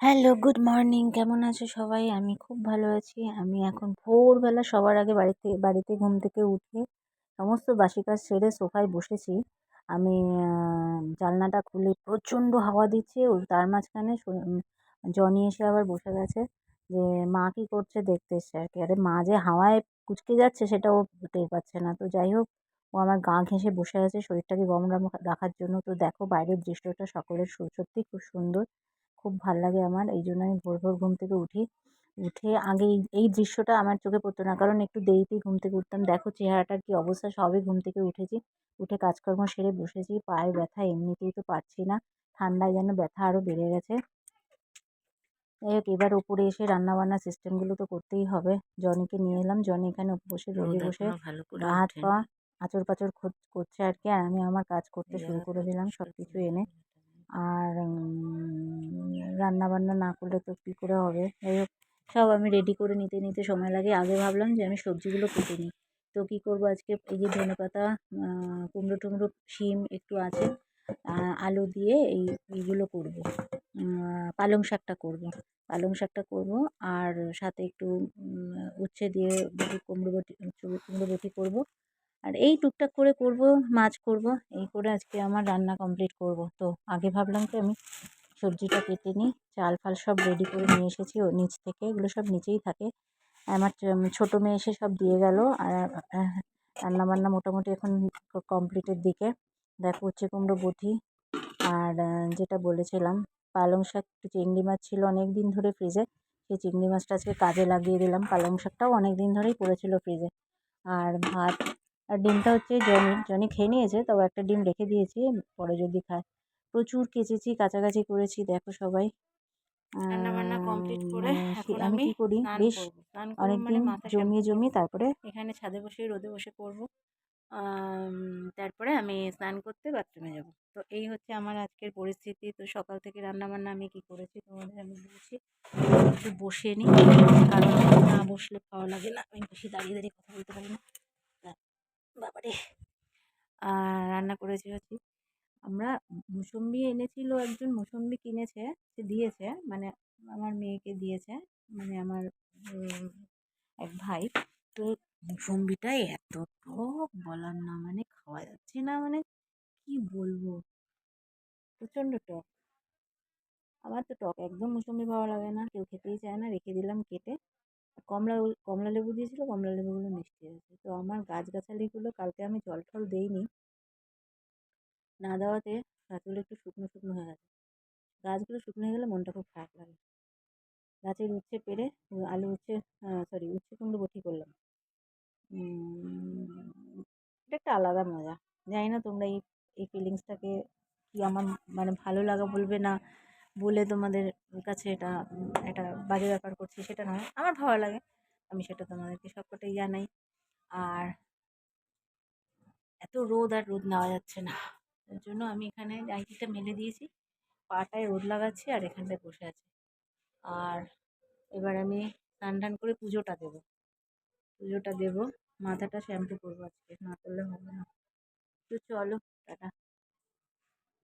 Hello, good morning. কেমন আছো সবাই? আমি খুব ভালো আছি। আমি এখন ভোরবেলা সবার আগে বাড়িতে বাড়িতে ঘুম থেকে উঠে সমস্ত বাসি কাজ সেরে সোফায় বসেছি। আমি জানলাটা খুলে প্রচণ্ড হাওয়া দিচ্ছে। ও, তার মাঝখানে জনি এসে আবার বসে গেছে যে, মা কী করছে দেখতে এসছে? আর কি। আরে, মা যে হাওয়ায় কুচকে যাচ্ছে সেটা ও টের পাচ্ছে না। তো যাই হোক, ও আমার গা ঘেঁষে বসে আছে। শরীরটাকে গরম রাখার জন্য। তো দেখো, বাইরের দৃশ্যটা সকলের সত্যিই খুব সুন্দর। খুব ভালো লাগে আমার। এই জন্য আমি ভোর ভোর ঘুম থেকে উঠি। উঠে আগে এই দৃশ্যটা আমার চোখে পড়তো না। কারণ একটু দেরিতেই ঘুম থেকে উঠতাম। দেখো চেহারাটার কী অবস্থা সবে ঘুম থেকে উঠেছি। উঠে কাজকর্ম সেরে বসেছি। পায়ের ব্যথা এমনিতেই তো পারছি না। ঠান্ডায় যেন ব্যথা আরও বেড়ে গেছে। যাই হোক এবার ওপরে এসে রান্নাবান্না সিস্টেমগুলো তো করতেই হবে। জনিকে নিয়ে এলাম। জনি এখানে বসে রোদে বসে হাত পা আচর পাচর করছে আর কি। আর আমি আমার কাজ করতে শুরু করে দিলাম সব কিছু এনে। আর রান্না বান্না না করলে তো কী করে হবে? যাই হোক, সব আমি রেডি করে নিতে নিতে সময় লাগে। আগে ভাবলাম যে আমি সবজিগুলো কেটে নিই। তো কী করব আজকে? এই যে ধনে পাতা কুমড়ো টুমড়ো, শিম একটু আছে। আলু দিয়ে এই, এইগুলো করব। পালং শাকটা করব। পালং শাকটা করব আর সাথে একটু উচ্ছে দিয়ে কুমড়ো বটি কুমড়ো বটি করব। আর এই টুকটাক করে করব, মাছ করব। এই করে আজকে আমার রান্না কমপ্লিট করব। তো আগে ভাবলাম কি আমি সবজিটা কেটে নিই, চাল ফাল সব রেডি করে নিয়ে এসেছি। ও নিচ থেকে এগুলো সব নিচেই থাকে। আমার ছোটো মেয়ে এসে সব দিয়ে গেল। আর রান্নাবান্না মোটামুটি এখন কমপ্লিটের দিকে। দেখো উচ্ছে কুমড়ো বটি আর যেটা বলেছিলাম, পালং শাক চিংড়ি মাছ ছিল অনেক দিন ধরে ফ্রিজে সেই চিংড়ি মাছটা আজকে কাজে লাগিয়ে দিলাম। পালং শাকটাও অনেক দিন ধরেই পড়েছিল ফ্রিজে আর ভাত, আর ডিমটা হচ্ছে জনি জনি খেয়ে নিয়েছে, তবে একটা ডিম রেখে দিয়েছি, পরে যদি খায়। প্রচুর কেচেছি কাছাকাছি করেছি দেখো সবাই। আমি কি করি? বেশ অনেকদিন মানে জমিয়ে জমিয়ে তারপরে এখানে ছাদে বসে রোদে বসে করব তারপরে আমি স্নান করতে বাথরুমে যাব। তো এই হচ্ছে আমার আজকের পরিস্থিতি। তো সকাল থেকে রান্না বান্না আমি কি করেছি তোমাদের আমি বলছি। একটু বসে নিই কারণ না বসলে খাওয়া লাগে না। আমি বেশি দাঁড়িয়ে দাঁড়িয়ে কথা বলতে পারি না। বাবারে। আর রান্না করেছি হচ্ছে আমরা মুসম্বি এনেছিল, একজন মুসম্বি কিনেছে, সে দিয়েছে মানে আমার মেয়েকে দিয়েছে মানে আমার এক ভাই। তো মুসম্বিটা এত টক, বলার না মানে খাওয়া যাচ্ছে না মানে কি বলব? প্রচণ্ড টক। আমার তো টক, একদম মুসম্বি ভালো লাগে না, কেউ খেতেই চায় না, রেখে দিলাম কেটে। কমলা কমলা লেবু দিয়েছিলো, কমলা লেবুগুলো মিষ্টি আছে তো আমার গাছগাছালিগুলো কালকে আমি জল টল দিইনি। না দেওয়াতে গাছগুলো একটু শুকনো শুকনো হয়ে গেছে। গাছগুলো শুকনো হয়ে গেলে মনটা খুব খারাপ লাগে। গাছের উচ্ছে পেরে আলু উচ্ছে সরি উচ্ছে কুমড়ো বটি করলাম। এটা একটা আলাদা মজা। জানি না তোমরা এই এই ফিলিংসটাকে কি আমার মানে ভালো লাগা বলবে না বলে তোমাদের কাছে এটা, একটা বাজে ব্যাপার করছি সেটা নয় আমার ভালো লাগে, আমি সেটা তোমাদেরকে সবকটাই জানাই। আর এত রোদ আর রোদ নেওয়া যাচ্ছে না। তার জন্য আমি এখানে নাইটিটা মেলে দিয়েছি। পাটায় রোদ লাগাচ্ছি আর এখানটায় বসে আছি। আর এবার আমি স্নান টান করে পুজোটা দেবো। পুজোটা দেবো। মাথাটা শ্যাম্পু করব আজকে, না করলে হবে না। তো চলো, টাটা।